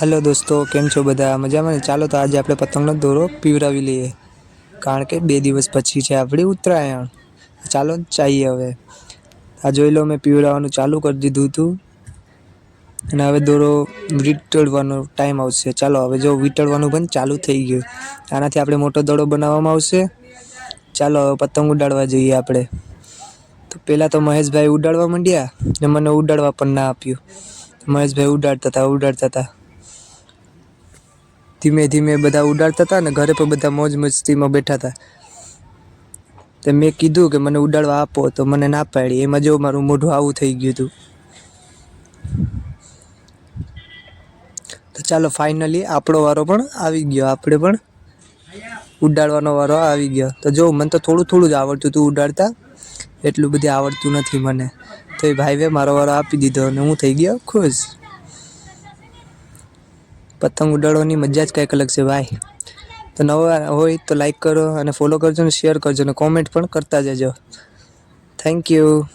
Hello દોસ્તો, કેમ છો બધા? મજામાં ને? ચાલો તો આજે આપણે પતંગનો દોરો પીવરાવી લઈએ. કારણ કે બે દિવસ પછી છે આપણી ઉત્તરાયણ. ચાલો ચાઈએ હવે. આ જોઈ લો, મેં પીવડાવવાનું ચાલુ કરી દીધું હતું. અને હવે દોરો વીંટળવાનો ટાઈમ આવશે. ચાલો, હવે જો વીંટળવાનું પણ ચાલુ થઈ ગયું. આનાથી આપણે મોટો દોડો બનાવવામાં આવશે. ચાલો, હવે પતંગ ઉડાડવા જઈએ આપણે. તો પહેલાં તો મહેશભાઈ ઉડાડવા માંડ્યા ને મને ઉડાડવા પણ ના આપ્યું. મહેશભાઈ ઉડાડતા હતા ઉડાડતા હતા. ધીમે ધીમે બધા ઉડાડતા હતા ને ઘરે પણ બધા મોજ મસ્તીમાં બેઠા હતા. તો મેં કીધું કે મને ઉડાડવા આપો, તો મને ના પાડી. એમાં જો મારું મોઢું આવું થઈ ગયું હતું. તો ચાલો ફાઇનલી આપણો વારો પણ આવી ગયો. આપણે પણ ઉડાડવાનો વારો આવી ગયો. તો જો, મને તો થોડું થોડું જ આવડતું હતું ઉડાડતા. એટલું બધું આવડતું નથી મને. તો એ ભાઈએ મારો વારો આપી દીધો અને હું થઈ ગયો ખુશ. પતંગ ઉડાડવાની મજા જ કંઈક અલગ છે, ભાઈ. તો નવા હોય તો લાઈક કરો અને ફોલો કરજો ને શેર કરજો અને કોમેન્ટ પણ કરતા જજો. Thank you